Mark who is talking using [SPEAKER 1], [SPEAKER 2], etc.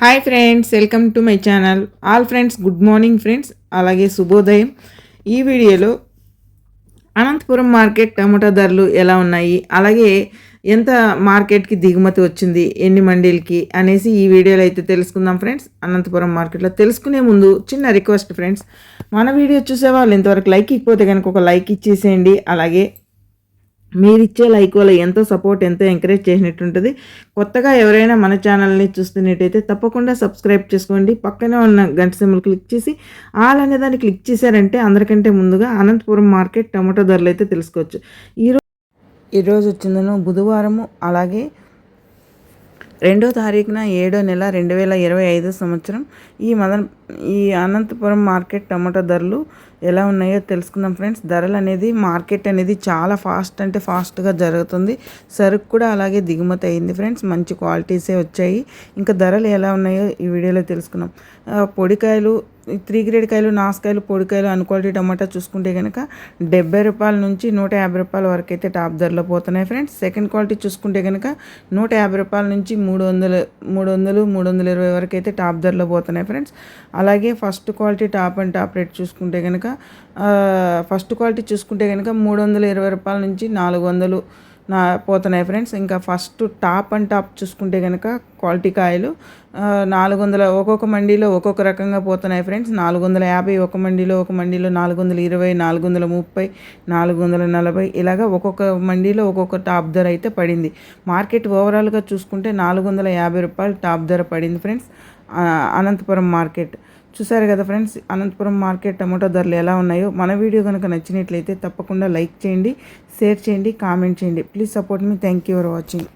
[SPEAKER 1] Hi friends welcome to my channel all friends good morning friends అలాగే శుభోదయం. ఈ వీడియోలో అనంతపురం మార్కెట్ టమాటా ధరలు ఎలా ఉన్నాయి? అలాగే ఎంత మార్కెట్కి దిగుమతి వచ్చింది? ఎన్ని మండీలకి? అనేసి ఈ వీడియోలో అయితే తెలుసుకుందాం ఫ్రెండ్స్ అనంతపురం మార్కెట్లో తెలుసుకునే ముందు చిన్న రిక్వెస్ట్ ఫ్రెండ్స్ మన వీడియో చూసే వాళ్ళు ఇంతవరకు లైక్ ఇకపోతే కనుక ఒక లైక్ ఇచ్చేసేయండి. అలాగే మీరిచ్చే లైక్ వల్ల ఎంతో సపోర్ట్ ఎంతో ఎంకరేజ్ చేసినట్టు ఉంటుంది కొత్తగా ఎవరైనా మన ఛానల్ని చూస్తున్నట్టయితే తప్పకుండా సబ్స్క్రైబ్ చేసుకోండి. పక్కనే ఉన్న గంట సింబల్ క్లిక్ చేసి ఆల్ అనే దాన్ని క్లిక్ చేశారంటే అందరికంటే ముందుగా అనంతపురం మార్కెట్ టమాటో ధరలు అయితే తెలుసుకోవచ్చు. ఈరోజు ఈరోజు వచ్చిందను బుధవారము అలాగే రెండో తారీఖున ఏడో నెల రెండు వేల ఇరవై ఐదు సంవత్సరం. ఈ మదన్ ఈ అనంతపురం మార్కెట్ టమాటో ధరలు ఎలా ఉన్నాయో తెలుసుకుందాం ఫ్రెండ్స్. ధరలు అనేది మార్కెట్ అనేది చాలా ఫాస్ట్ అంటే ఫాస్ట్గా జరుగుతుంది. సరుకు కూడా అలాగే దిగుమతి అయింది ఫ్రెండ్స్. మంచి క్వాలిటీసే వచ్చాయి. ఇంకా ధరలు ఎలా ఉన్నాయో ఈ వీడియోలో తెలుసుకున్నాం పొడికాయలు త్రీ గ్రేడ్ కాయలు నాసుకాయలు పొడికాయలు అన్క్వాలిటీ టమాటా చూసుకుంటే కనుక డెబ్బై రూపాయల నుంచి నూట యాభై రూపాయల వరకు అయితే టాప్ ధరలో పోతున్నాయి ఫ్రెండ్స్. సెకండ్ క్వాలిటీ చూసుకుంటే కనుక నూట యాభై రూపాయల నుంచి మూడు వందలు మూడు వందలు మూడు వందల ఇరవై వరకు అయితే టాప్ ధరలో పోతున్నాయి ఫ్రెండ్స్. అలాగే first quality top and top rate చూసుకుంటే కనుక ఫస్ట్ క్వాలిటీ చూసుకుంటే కనుక మూడు వందల ఇరవై రూపాయల నుంచి నాలుగు వందలు నా పోతున్నాయి ఫ్రెండ్స్. ఇంకా ఫస్ట్ టాప్ అండ్ టాప్ చూసుకుంటే కనుక క్వాలిటీ కాయలు నాలుగు వందల ఒక్కొక్క మండీలో ఒక్కొక్క రకంగా పోతున్నాయి ఫ్రెండ్స్. నాలుగు వందల యాభై ఒక మండీలో ఒక మండీలో నాలుగు వందల ఇరవై నాలుగు వందల ముప్పై నాలుగు వందల నలభై ఇలాగా ఒక్కొక్క మండీలో ఒక్కొక్క టాప్ ధర అయితే పడింది. మార్కెట్ ఓవరాల్గా చూసుకుంటే నాలుగు వందల యాభై రూపాయలు టాప్ ధర పడింది ఫ్రెండ్స్. అనంతపురం మార్కెట్. చూసారు కదా ఫ్రెండ్స్ అనంతపురం మార్కెట్ టమాటో ధరలు ఎలా ఉన్నాయో? మన వీడియో కనుక నచ్చినట్లయితే తప్పకుండా లైక్ చేయండి షేర్ చేయండి కామెంట్ చేయండి. Please support me thank you for watching